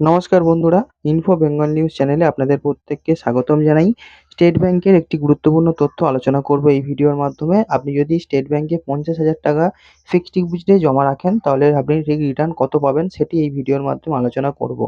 নমস্কার বন্ধুরা info Bengal news চ্যানেলে আপনাদের প্রত্যেককে স্বাগতম জানাই। স্টেট ব্যাংকের একটি গুরুত্বপূর্ণ তথ্য আলোচনা করব এই ভিডিওর মাধ্যমে। আপনি যদি স্টেট ব্যাংকে পঞ্চাশ হাজার টাকা ফিক্সড ডিপোজিটে জমা রাখেন, তাহলে আপনি ঠিক রিটার্ন কত পাবেন সেটি এই ভিডিওর মাধ্যমে আলোচনা করব।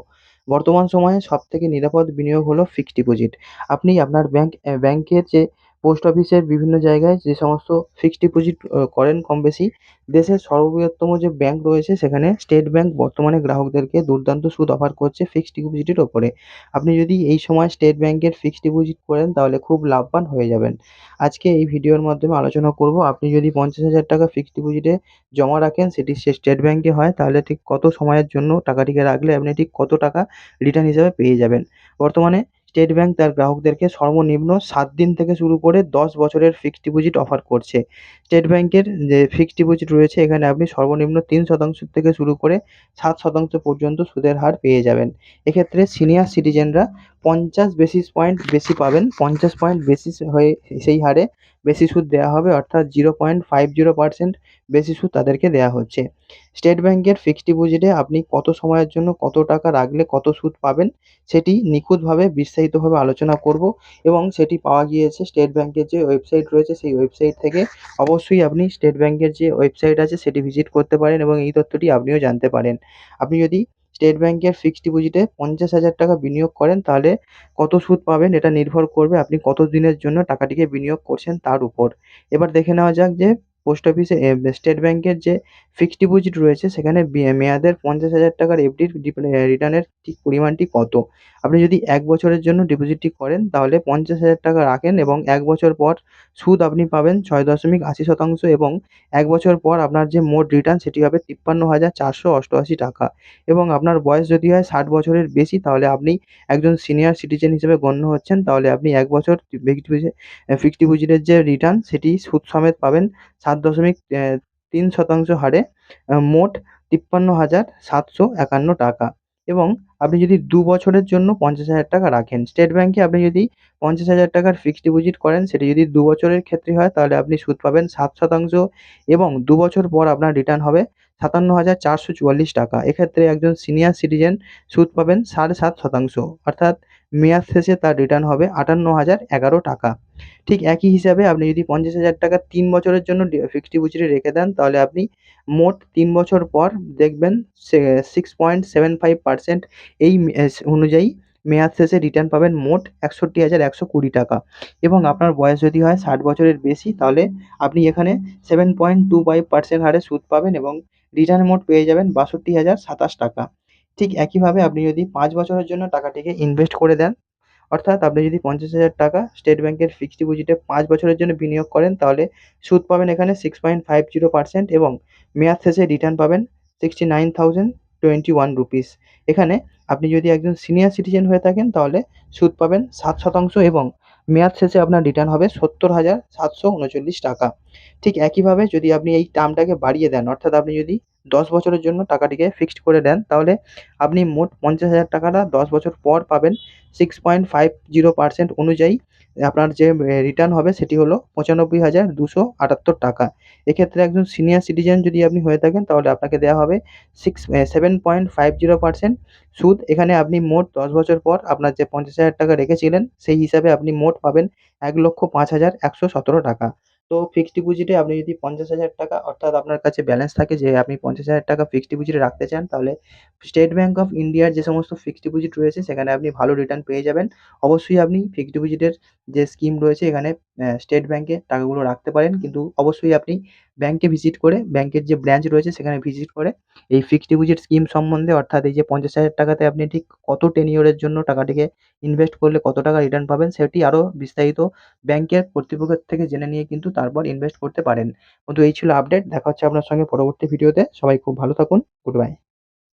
বর্তমান সময়ে সবথেকে নিরাপদ বিনিয়োগ হলো ফিক্সড ডিপোজিট আপনি আপনার ব্যাংক ব্যাংকের যে পোস্ট অফিসের বিভিন্ন জায়গায় যে সমস্ত ফিক্সড ডিপোজিট করেন কম বেশি, দেশের সর্ববৃহত্তম যে ব্যাংক রয়েছে সেখানে স্টেট ব্যাংক বর্তমানে গ্রাহকদেরকে দুর্দান্ত সুদ অফার করছে ফিক্সড ডিপোজিটের ওপরে। আপনি যদি এই সময় স্টেট ব্যাংকের ফিক্সড ডিপোজিট করেন, তাহলে খুব লাভবান হয়ে যাবেন। আজকে এই ভিডিওর মাধ্যমে আলোচনা করব, আপনি যদি পঞ্চাশ হাজার টাকা ফিক্সড ডিপোজিটে জমা রাখেন, সেটি স্টেট ব্যাংকে হয়, তাহলে ঠিক কত সময়ের জন্য টাকাটিকে রাখলে আপনি ঠিক কত টাকা রিটার্ন হিসাবে পেয়ে যাবেন। বর্তমানে স্টেট ব্যাঙ্ক তার গ্রাহকদেরকে সর্বনিম্ন সাত দিন থেকে শুরু করে দশ বছরের ফিক্সড ডিপোজিট অফার করছে। স্টেট ব্যাঙ্কের যে ফিক্সড ডিপোজিট রয়েছে, এখানে আপনি সর্বনিম্ন তিন শতাংশ থেকে শুরু করে সাত শতাংশ পর্যন্ত সুদের হার পেয়ে যাবেন। এক্ষেত্রে সিনিয়র সিটিজেনরা পঞ্চাশ বেসিস পয়েন্ট বেশি পাবেন। পঞ্চাশ পয়েন্ট বেসিস হয়ে সেই হারে বেশি সুদ দেওয়া হবে, অর্থাৎ zero point five zero percent বেশি সুদ তাদেরকে দেওয়া হচ্ছে। স্টেট ব্যাংকের ফিক্সড ডিপোজিটে আপনি কত সময়ের জন্য কত টাকা রাখলে কত সুদ পাবেন, সেটি নিখুঁতভাবে বিস্তারিতভাবে আলোচনা করব এবং সেটি পাওয়া গিয়েছে স্টেট ব্যাংকের যে ওয়েবসাইট রয়েছে, সেই ওয়েবসাইট থেকে অবশ্যই আপনি স্টেট ব্যাংকের যে ওয়েবসাইট আছে, সেটি ভিজিট করতে পারেন এবং এই তথ্যটি আপনিও জানতে পারেন। আপনি যদি স্টেট ব্যাংকের ফিক্সড ডিপোজিটে পঞ্চাশ হাজার টাকা বিনিয়োগ করেন, তাহলে কত সুদ পাবেন এটা নির্ভর করবে আপনি কত দিনের জন্য টাকাটিকে বিনিয়োগ করছেন তার উপর। এবার দেখে নেওয়া যাক যে পোস্ট অফিসে স্টেট ব্যাংকের যে ফিক্সড ডিপোজিট রয়েছে, সেখানে মেয়াদের পঞ্চাশ হাজার টাকার এফডির রিটার্নের ঠিক পরিমাণটি কত? আপনি যদি এক বছরের জন্য ডিপোজিটটি করেন, তাহলে পঞ্চাশ হাজার টাকা রাখেন এবং এক বছর পর সুদ আপনি পাবেন ছয় দশমিক আশি শতাংশ এবং এক বছর পর আপনার যে মোট রিটার্ন সেটি হবে তিপ্পান্ন হাজার চারশো অষ্টআশি টাকা। এবং আপনার বয়স যদি হয় ষাট বছরের বেশি, তাহলে আপনি একজন সিনিয়র সিটিজেন হিসেবে গণ্য হচ্ছেন, তাহলে আপনি এক বছর ফিক্সড ডিপোজিটের যে রিটার্ন সেটি সুদ সমেত পাবেন সাত দশমিক তিন শতাংশ হারে মোট তিপ্পান্ন হাজার সাতশো একান্ন টাকা। এবং আপনি যদি দু বছরের জন্য পঞ্চাশ হাজার টাকা রাখেন, স্টেট ব্যাঙ্কে আপনি যদি পঞ্চাশ হাজার টাকার ফিক্সড ডিপোজিট করেন, সেটি যদি দু বছরের ক্ষেত্রে হয়, তাহলে আপনি সুদ পাবেন সাত শতাংশ এবং দু বছর পর আপনার রিটার্ন হবে সাতান্ন হাজার চারশো চুয়াল্লিশ টাকা। এক্ষেত্রে একজন সিনিয়র সিটিজেন সুদ পাবেন সাড়ে সাত শতাংশ। অর্থাৎ মেয়াদ শেষে তার রিটার্ন হবে আটান্ন হাজার এগারো টাকা। ঠিক একই হিসাবে আপনি যদি পঞ্চাশ হাজার টাকা তিন বছরের জন্য ফিক্সড ডিপোজিটে রেখে দেন, তাহলে আপনি মোট তিন বছর পর দেখবেন six point seven five percent এই অনুযায়ী মেয়াদ শেষে রিটার্ন পাবেন মোট একষট্টি হাজার একশো কুড়ি টাকা। এবং আপনার বয়স যদি হয় ষাট বছরের বেশি, তাহলে আপনি এখানে seven point two five percent হারে সুদ পাবেন এবং রিটার্ন মোট পেয়ে যাবেন বাষট্টি হাজার সাতাশ টাকা। ঠিক একইভাবে আপনি যদি পাঁচ বছরের জন্য টাকাটিকে ইনভেস্ট করে দেন, অর্থাৎ আপনি যদি পঞ্চাশ হাজার টাকা স্টেট ব্যাংকের ফিক্সড ডিপোজিটে পাঁচ বছরের জন্য বিনিয়োগ করেন, তাহলে সুদ পাবেন এখানে six point five zero percent এবং মেয়াদ শেষে রিটার্ন পাবেন sixty nine thousand twenty one rupees এখানে আপনি যদি একজন সিনিয়র সিটিজেন হয়ে থাকেন, তাহলে সুদ পাবেন সাত শতাংশ এবং মেয়াদ শেষে আপনার রিটার্ন হবে সত্তর হাজার সাতশো উনচল্লিশ টাকা। ঠিক একইভাবে যদি আপনি এই টার্মটাকে বাড়িয়ে দেন, অর্থাৎ আপনি যদি দশ বছরের জন্য টাকাটিকে ফিক্সড করে দেন, তাহলে আপনি মোট পঞ্চাশ হাজার টাকাটা দশ বছর পর পাবেন six point five zero percent অনুযায়ী। আপনার যে রিটার্ন হবে সেটি হলো পঁচানব্বই হাজার দুশো আটাত্তর টাকা। এক্ষেত্রে একজন সিনিয়র সিটিজেন যদি আপনি হয়ে থাকেন, তাহলে আপনাকে দেওয়া হবে six seven point five zero percent সুদ। এখানে আপনি মোট দশ বছর পর আপনার যে পঞ্চাশ হাজার টাকা রেখেছিলেন, সেই হিসাবে আপনি মোট পাবেন এক লক্ষ পাঁচ হাজার একশো সতেরো টাকা। তো ফিক্সড ডিপোজিটে আপনি যদি পঞ্চাশ হাজার টাকা অর্থাৎ আপনার কাছে ব্যালেন্স থাকে যে আপনি পঞ্চাশ হাজার টাকা ফিক্সড ডিপোজিটে রাখতে চান, তাহলে স্টেট ব্যাঙ্ক অফ ইন্ডিয়ার যে সমস্ত ফিক্সড ডিপোজিট রয়েছে, সেখানে আপনি ভালো রিটার্ন পেয়ে যাবেন। অবশ্যই আপনি ফিক্সড ডিপোজিটের যে স্কিম রয়েছে, এখানে স্টেট ব্যাঙ্কে টাকাগুলো রাখতে পারেন। কিন্তু অবশ্যই আপনি ব্যাঙ্কে ভিজিট করে ব্যাঙ্কের যে ব্রাঞ্চ রয়েছে সেখানে ভিজিট করে, এই ফিক্সড ডিপোজিট স্কিম সম্বন্ধে অর্থাৎ এই যে পঞ্চাশ হাজার টাকাতে আপনি ঠিক কত টেনিওরের জন্য টাকাটিকে ইনভেস্ট করলে কত টাকা রিটার্ন পাবেন, সেটি আরও বিস্তারিত ব্যাঙ্কের কর্তৃপক্ষের থেকে জেনে নিয়ে কিন্তু তারপর ইনভেস্ট করতে পারেন। বন্ধু, এই ছিল আপডেট দেখা হচ্ছে আপনার সঙ্গে পরবর্তী ভিডিওতে সবাই খুব ভালো থাকুন। Good bye